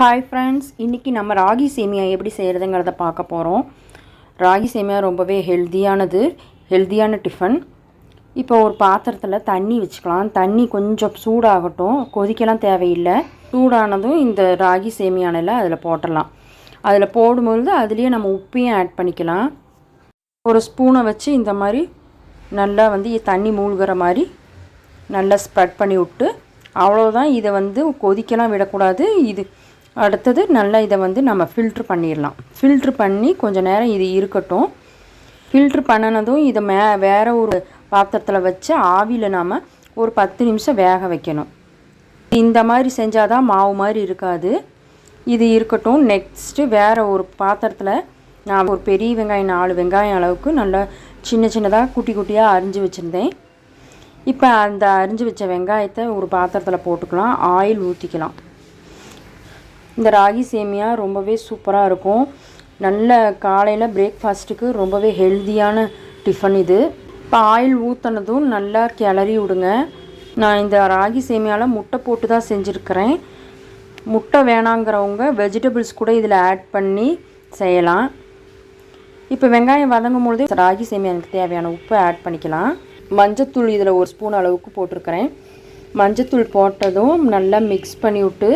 Hi friends இன்றைக்கி நம்ம ராகி சேமியா எப்படி செய்கிறதுங்கிறத பார்க்க போகிறோம் ராகி சேமியா ரொம்பவே ஹெல்த்தியானது ஹெல்த்தியான டிஃபன் இப்போ ஒரு பாத்திரத்தில் தண்ணி வச்சுக்கலாம். தண்ணி கொஞ்சம் சூடாகட்டும் கொதிக்கலாம் தேவையில்லை. சூடானதும் இந்த ராகி சேமியானில் அதில் போட்டலாம் அதில் போடும்பொழுது அதுலேயே நம்ம உப்பையும் ஆட் பண்ணிக்கலாம். ஒரு ஸ்பூனை வச்சு இந்த மாதிரி நல்லா வந்து தண்ணி மூழ்கிற மாதிரி நல்லா ஸ்ப்ரெட் பண்ணி விட்டு அவ்வளோதான் இதை வந்து கொதிக்கலாம் விடக்கூடாது. இது அடுத்தது நல்லா இதை வந்து நம்ம ஃபில்ட்ரு பண்ணிடலாம். ஃபில்ட்ரு பண்ணி கொஞ்சம் நேரம் இது இருக்கட்டும். ஃபில்ட்ரு பண்ணினதும் இதை மே வேறு ஒரு பாத்திரத்தில் வச்சு ஆவியில் நாம் ஒரு பத்து நிமிஷம் வேக வைக்கணும். இந்த மாதிரி செஞ்சால் தான் மாவு மாதிரி இருக்காது. இது இருக்கட்டும். நெக்ஸ்ட்டு வேறு ஒரு பாத்திரத்தில் நான் ஒரு பெரிய வெங்காயம் நாலு வெங்காயம் அளவுக்கு நல்லா சின்ன சின்னதாக குட்டி குட்டியாக அரிஞ்சு வச்சுருந்தேன். இப்போ அந்த அரிஞ்சு வச்ச வெங்காயத்தை ஒரு பாத்திரத்தில் போட்டுக்கலாம். ஆயில் ஊற்றிக்கலாம் இந்த ராகி சேமியா ரொம்பவே சூப்பராக இருக்கும். நல்ல காலையில் பிரேக்ஃபாஸ்ட்டுக்கு ரொம்பவே ஹெல்த்தியான டிஃபன் இது. இப்போ ஆயில் ஊற்றினதும் நல்லா கிளறி விடுங்க. நான் இந்த ராகி சேமியாவில் முட்டை போட்டு தான் செஞ்சுருக்கிறேன். முட்டை வேணாங்கிறவங்க வெஜிடபிள்ஸ் கூட இதில் ஆட் பண்ணி செய்யலாம். இப்போ வெங்காயம் வதங்கும் பொழுது ராகி சேமியாவுக்கு தேவையான உப்பு ஆட் பண்ணிக்கலாம். மஞ்சத்தூள் இதில் ஒரு ஸ்பூன் அளவுக்கு போட்டிருக்கிறேன். மஞ்சத்தூள் போட்டதும் நல்லா மிக்ஸ் பண்ணி விட்டு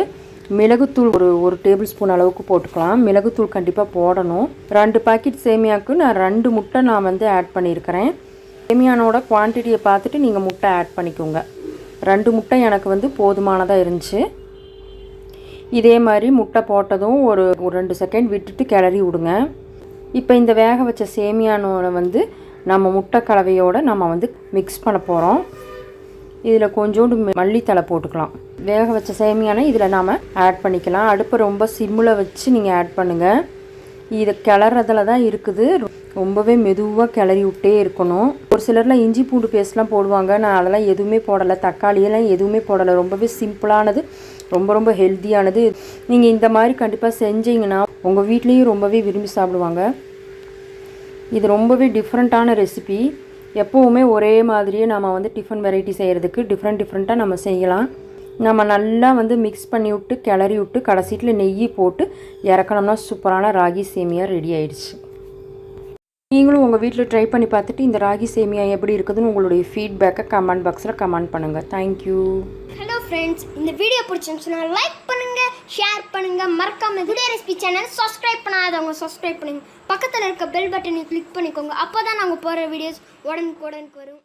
மிளகுத்தூள் ஒரு ஒரு டேபிள் ஸ்பூன் அளவுக்கு போட்டுக்கலாம். மிளகுத்தூள் கண்டிப்பாக போடணும். ரெண்டு பாக்கெட் சேமியாவுக்கு நான் ரெண்டு முட்டை நான் வந்து ஆட் பண்ணியிருக்கிறேன். சேமியானோட குவான்டிட்டியை பார்த்துட்டு நீங்கள் முட்டை ஆட் பண்ணிக்கோங்க. ரெண்டு முட்டை எனக்கு வந்து போதுமானதாக இருந்துச்சு. இதே மாதிரி முட்டை போட்டதும் ஒரு ஒரு ரெண்டு செகண்ட் விட்டுட்டு கிளறி விடுங்க. இப்போ இந்த வேக வச்ச சேமியானோட வந்து நம்ம முட்டை கலவையோடு நம்ம வந்து மிக்ஸ் பண்ண போகிறோம் இதில் கொஞ்சோண்டு மல்லித்தலை போட்டுக்கலாம். வேக வச்ச சேமியானை இதில் நாம் ஆட் பண்ணிக்கலாம். அடுப்பை ரொம்ப சிம்மில் வச்சு நீங்கள் ஆட் பண்ணுங்கள் இது கிளறதுல தான் இருக்குது. ரொம்பவே மெதுவாக கிளறி விட்டே இருக்கணும். ஒரு சிலர்லாம் இஞ்சி பூண்டு பேஸ்ட்லாம் போடுவாங்க. நான் அதெல்லாம் எதுவுமே போடலை. தக்காளியெல்லாம் எதுவுமே போடலை. ரொம்பவே சிம்பிளானது. ரொம்ப ரொம்ப ஹெல்த்தியானது. நீங்கள் இந்த மாதிரி கண்டிப்பாக செஞ்சீங்கன்னா உங்கள் வீட்லேயும் ரொம்பவே விரும்பி சாப்பிடுவாங்க. இது ரொம்பவே டிஃப்ரெண்ட்டான ரெசிபி எப்போவுமே ஒரே மாதிரியே நம்ம வந்து டிஃபன் வெரைட்டி செய்கிறதுக்கு டிஃப்ரெண்ட் டிஃப்ரெண்ட்டாக நம்ம செய்யலாம். நம்ம நல்லா வந்து மிக்ஸ் பண்ணி விட்டு கிளறி விட்டு கடைசியில் நெய் போட்டு இறக்கணும்னா சூப்பரான ராகி சேமியா ரெடி ஆயிடுச்சு. நீங்களும் உங்கள் வீட்டில் ட்ரை பண்ணி பார்த்துட்டு இந்த ராகி சேமியா எப்படி இருக்குதுன்னு உங்களுடைய ஃபீட்பேக்கை கமெண்ட் பாக்ஸில் கமெண்ட் பண்ணுங்கள் தேங்க்யூ ஹலோ ஃப்ரெண்ட்ஸ் இந்த வீடியோ பிடிச்சிருந்துச்சுன்னா லைக் பண்ணுங்கள் ஷேர் பண்ணுங்க. மறக்காம வீடியோ ரெசிபி சேனல் சப்ஸ்கிரைப் பண்ணாதவங்க சப்ஸ்கிரைப் பண்ணுங்க. பக்கத்தில் இருக்க பெல் பட்டனை கிளிக் பண்ணிக்கோங்க. அப்போ தான் நாங்கள் போகிற வீடியோஸ் உடனுக்கு உடனுக்கு வரும்.